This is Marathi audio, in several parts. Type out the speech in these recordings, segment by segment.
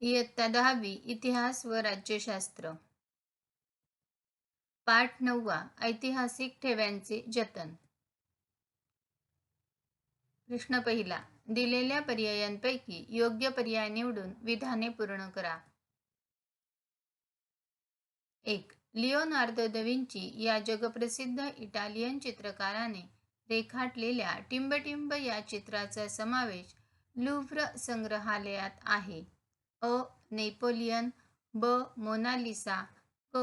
इयत्ता दहावी इतिहास व राज्यशास्त्र. पाठ नववा ऐतिहासिक ठेव्यांचे जतन. प्रश्न पहिला दिलेल्या पर्यायांपैकी योग्य पर्याय निवडून विधाने पूर्ण करा. एक लिओनार्दो दविंची या जगप्रसिद्ध इटालियन चित्रकाराने रेखाटलेल्या टिंबटिंब या चित्राचा समावेश लुव्र संग्रहालयात आहे. अ नेपोलियन ब मोनालिसा क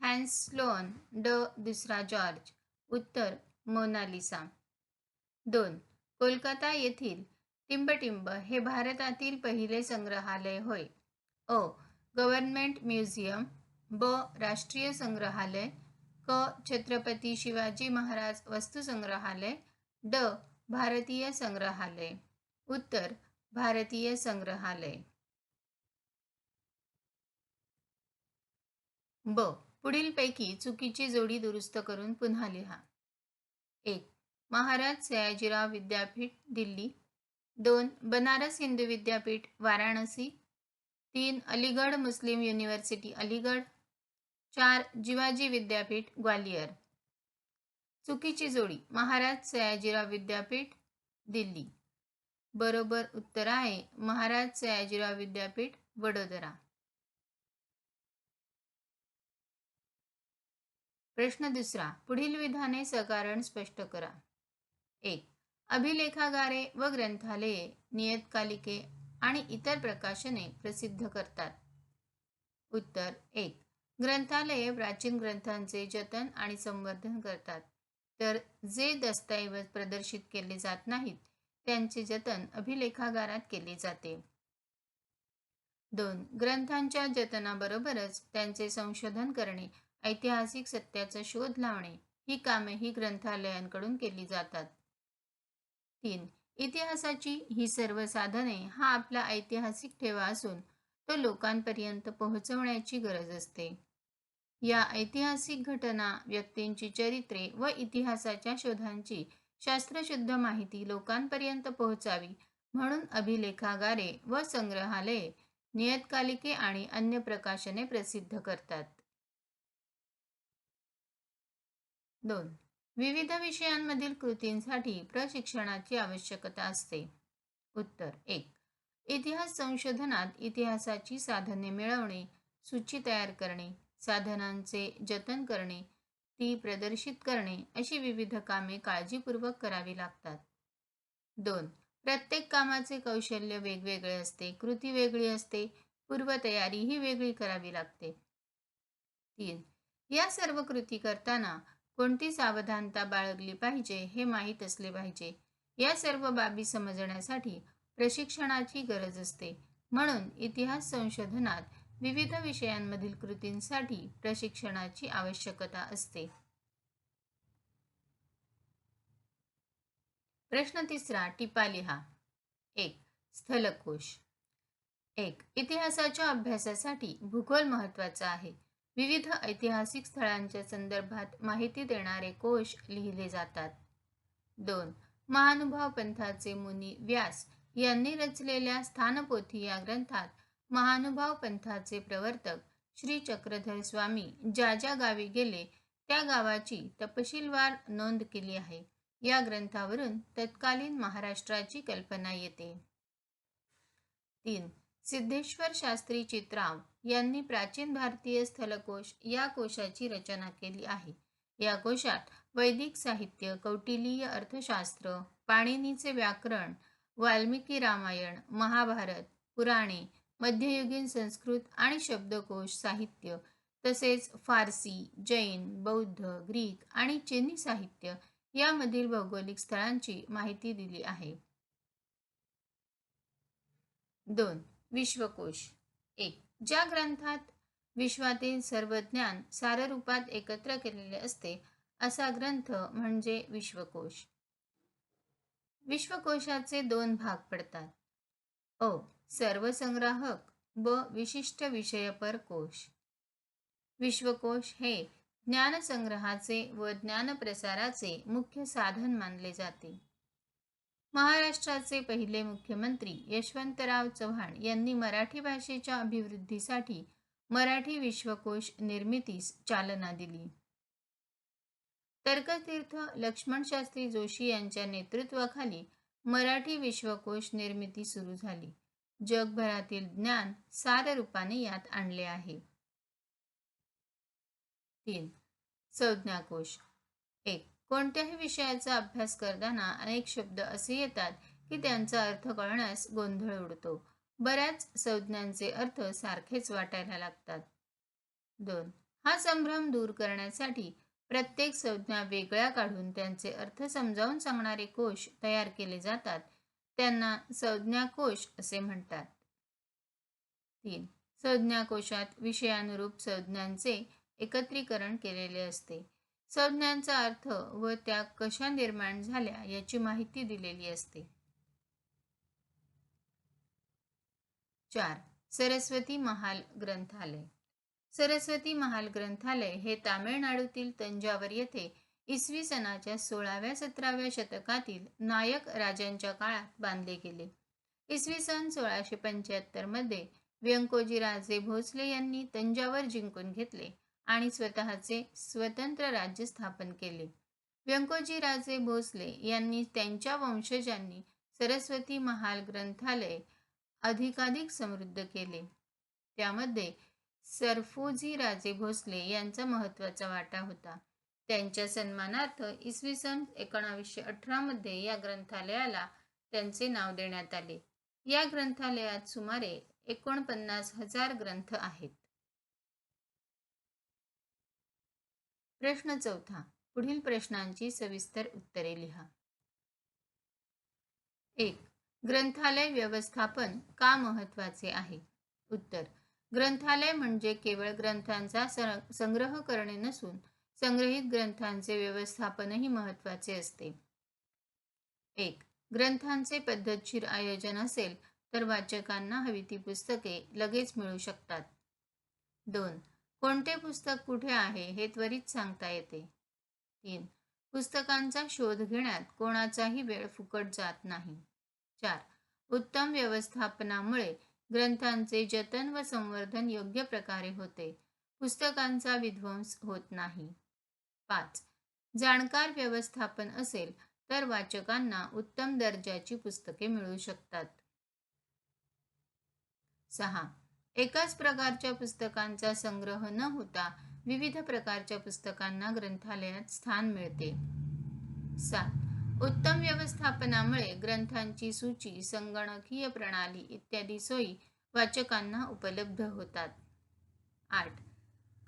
हॅन्सलोन ड दुसरा जॉर्ज. उत्तर मोनालिसा. दोन कोलकाता येथील टिंबटिंब हे भारतातील पहिले संग्रहालय होय. अ गव्हर्नमेंट म्युझियम ब राष्ट्रीय संग्रहालय क छत्रपती शिवाजी महाराज वस्तुसंग्रहालय ड भारतीय संग्रहालय. उत्तर भारतीय संग्रहालय. ब. पुढीलपैकी चुकीची जोडी दुरुस्त करून पुन्हा लिहा. एक. महाराज सयाजीराव विद्यापीठ दिल्ली. दोन. बनारस हिंदू विद्यापीठ वाराणसी. तीन. अलीगड मुस्लिम युनिव्हर्सिटी अलीगड चार. जिवाजी विद्यापीठ ग्वालियर. चुकीची जोडी. महाराज सयाजीराव विद्यापीठ दिल्ली. बरोबर उत्तर आहे. महाराज सयाजीराव विद्यापीठ वडोदरा. प्रश्न दुसरा पुढील विधाने सकारण स्पष्ट करा. एक अभिलेखागारे व ग्रंथालये नियतकालिके आणि इतर प्रकाशने प्रसिद्ध करतात. उत्तर एक ग्रंथालये प्राचीन ग्रंथांचे जतन आणि संवर्धन करतात. तर जे दस्तऐवज प्रदर्शित केले जात नाहीत त्यांचे जतन अभिलेखागारात केले जाते. दोन ग्रंथांच्या जतनाबरोबरच त्यांचे संशोधन करणे ऐतिहासिक सत्याचा शोध लावणे ही कामेही ग्रंथालयांकडून केली जातात. तीन इतिहासाची ही सर्व साधने हा आपला ऐतिहासिक ठेवा असून तो लोकांपर्यंत पोहोचवण्याची गरज असते. या ऐतिहासिक घटना व्यक्तींची चरित्रे व इतिहासाच्या शोधांची शास्त्रशुद्ध माहिती लोकांपर्यंत पोहोचावी म्हणून अभिलेखागारे व संग्रहालये नियतकालिके आणि अन्य प्रकाशने प्रसिद्ध करतात. दोन. विविध विषयांमधील कृतींसाठी प्रशिक्षणाची आवश्यकता असते. उत्तर एक. इतिहास संशोधनात इतिहासाची साधने मिळवणे सूची तयार करणे साधनांचे जतन करणे ती प्रदर्शित करणे अशी विविध कामे काळजीपूर्वक करावी लागतात. दोन. प्रत्येक कामाचे कौशल्य वेगवेगळे असते कृती वेगळी असते पूर्वतयारी ही वेगळी करावी लागते. तीन. या सर्व कृती करताना कोणती सावधानता बाळगली पाहिजे हे माहीत असले पाहिजे. या सर्व बाबी समजण्यासाठी प्रशिक्षणाची गरज असते. म्हणून इतिहास संशोधनात विविध विषयांमधील कृतींसाठी प्रशिक्षणाची आवश्यकता असते. प्रश्न तिसरा टिपा लिहा. एक स्थलकोश. एक इतिहासाच्या अभ्यासासाठी भूगोल महत्त्वाचा आहे. विविध ऐतिहासिक स्थळांच्या संदर्भात माहिती देणारे कोश लिहिले जातात. दोन महानुभाव पंथाचे मुनी व्यास यांनी रचलेल्या स्थानपोथी या ग्रंथात महानुभाव पंथाचे प्रवर्तक श्री चक्रधर स्वामी ज्या ज्या गावी गेले त्या गावाची तपशीलवार नोंद केली आहे. या ग्रंथावरून तत्कालीन महाराष्ट्राची कल्पना येते. तीन सिद्धेश्वर शास्त्री चित्राव यांनी प्राचीन भारतीय स्थलकोश या कोशाची रचना केली आहे. या कोशात वैदिक साहित्य कौटिलीय अर्थशास्त्र पाणिनीचे व्याकरण वाल्मिकी रामायण महाभारत पुराणे मध्ययुगीन संस्कृत आणि शब्दकोश साहित्य तसेच फारसी जैन बौद्ध ग्रीक आणि चीनी साहित्य यामधील भौगोलिक स्थळांची माहिती दिली आहे. दोन विश्वकोश. एक. ज्या ग्रंथात विश्वातील सर्व ज्ञान साररूपात एकत्र केलेले असते असा ग्रंथ म्हणजे विश्वकोश. विश्वकोशाचे दोन भाग पडतात. अ. सर्वसंग्राहक ब. विशिष्ट विषयपर कोश. विश्वकोश हे ज्ञानसंग्रहाचे व ज्ञानप्रसाराचे मुख्य साधन मानले जाते. महाराष्ट्राचे पहिले मुख्यमंत्री यशवंतराव चव्हाण यांनी मराठी भाषेच्या अभिवृद्धीसाठी मराठी विश्वकोश निर्मितीस चालना दिली. तर्कतीर्थ लक्ष्मणशास्त्री जोशी यांच्या नेतृत्वाखाली मराठी विश्वकोश निर्मिती सुरू झाली. जगभरातील ज्ञान सार रूपाने यात आणले आहे. तीन. संज्ञाकोश. एक. कोणत्याही विषयाचा अभ्यास करताना अनेक शब्द असे येतात की त्यांचा अर्थ कळण्यास गोंधळ उडतो. बऱ्याच संज्ञांचे अर्थ सारखेच वाटायला लागतात. दोन. हा संभ्रम दूर करण्यासाठी प्रत्येक संज्ञा वेगळ्या काढून त्यांचे अर्थ समजावून सांगणारे कोश तयार केले जातात. त्यांना संज्ञाकोश असे म्हणतात. तीन. संज्ञाकोशात विषयानुरूप संज्ञांचे एकत्रीकरण केलेले असते. संज्ञांचा अर्थ व त्या कशा निर्माण झाल्या याची माहिती दिलेली असते. चार. सरस्वती महाल ग्रंथालय. सरस्वती महाल ग्रंथालय हे तामिळनाडूतील तंजावर येथे इसवी सनाच्या सोळाव्या सतराव्या शतकातील नायक राजांच्या काळात बांधले गेले. इसवी सन सोळाशे पंच्याहत्तरमध्ये व्यंकोजी राजे भोसले यांनी तंजावर जिंकून घेतले. आणि स्वतःचे स्वतंत्र राज्य स्थापन केले. व्यंकोजी राजे भोसले यांनी त्यांच्या वंशजांनी सरस्वती महाल ग्रंथालय अधिकाधिक समृद्ध केले. त्यामध्ये सरफोजी राजे भोसले यांचा महत्त्वाचा वाटा होता. त्यांच्या सन्मानार्थ इसवी सन एकोणावीसशे अठरा मध्ये या ग्रंथालयाला त्यांचे नाव देण्यात आले. या ग्रंथालयात सुमारे एकोणपन्नास हजार ग्रंथ आहेत. प्रश्न चौथा. पुढील प्रश्नांची सविस्तर उत्तरे लिहा. एक. ग्रंथालय व्यवस्थापन का महत्त्वाचे आहे? उत्तर. ग्रंथालय म्हणजे केवळ ग्रंथांचा संग्रह करणे नसून संग्रहित ग्रंथांचे व्यवस्थापनही महत्त्वाचे असते. एक. ग्रंथांचे पद्धतशीर आयोजन असेल तर वाचकांना हवी ती पुस्तके लगेच मिळू शकतात. दोन. कोणते पुस्तक कुठे आहे हे त्वरित सांगता येते. तीन. पुस्तकांचा शोध घेण्यात कोणाचाही वेळ फुकट जात नाही. चार. उत्तम व्यवस्थापनामुळे ग्रंथांचे जतन व संवर्धन योग्य प्रकारे होते. पुस्तकांचा विध्वंस होत नाही. पाच. जाणकार व्यवस्थापन असेल तर वाचकांना उत्तम दर्जाची पुस्तके मिळू शकतात. सहा. एकाच प्रकारच्या पुस्तकांचा संग्रह न होता विविध प्रकारच्या पुस्तकांना ग्रंथालयात स्थान मिळते. सात. उत्तम व्यवस्थापनामुळे ग्रंथांची सूची संगणकीय प्रणाली इत्यादी सोयी वाचकांना उपलब्ध होतात. आठ.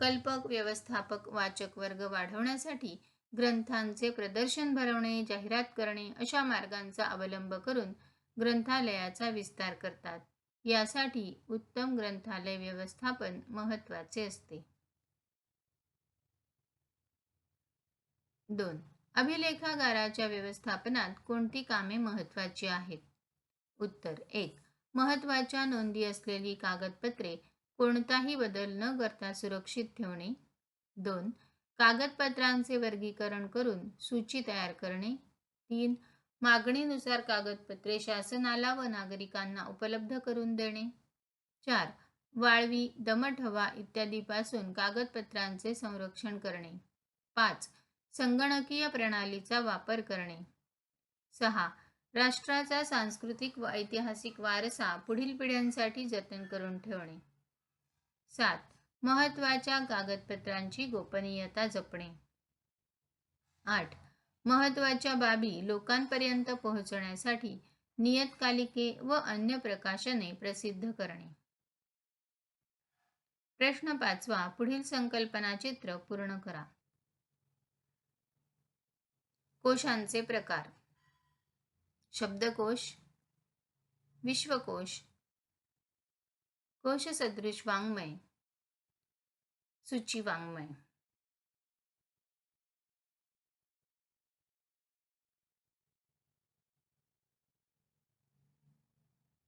कल्पक व्यवस्थापक वाचक वर्ग वाढवण्यासाठी ग्रंथांचे प्रदर्शन भरवणे जाहिरात करणे अशा मार्गांचा अवलंब करून ग्रंथालयाचा विस्तार करतात. यासाठी उत्तम ग्रंथालय व्यवस्थापन महत्त्वाचे असते. दोन. अभिलेखागाराच्या व्यवस्थापनात कोणती कामे महत्वाची आहेत? उत्तर. एक. महत्त्वाच्या नोंदी असलेली कागदपत्रे कोणताही बदल न करता सुरक्षित ठेवणे. दोन. कागदपत्रांचे वर्गीकरण करून सूची तयार करणे. तीन. मागणीनुसार कागदपत्रे शासनाला व नागरिकांना उपलब्ध करून देणे. चार. वाळवी दमट हवा इत्यादीपासून कागदपत्रांचे संरक्षण करणे. पाच. संगणकीय प्रणालीचा वापर करणे. सहा. राष्ट्राचा सांस्कृतिक व ऐतिहासिक वारसा पुढील पिढ्यांसाठी जतन करून ठेवणे. सात. महत्त्वाच्या कागदपत्रांची गोपनीयता जपणे. आठ. महत्त्वाच्या बाबी लोकांपर्यंत पोहोचण्यासाठी नियतकालिके व अन्य प्रकाशने प्रसिद्ध करणे. प्रश्न पाचवा पुढील संकल्पना चित्र पूर्ण करा. कोशांचे प्रकार. शब्दकोश विश्वकोश कोश सदृश वाङ्मय सूची वाङ्मय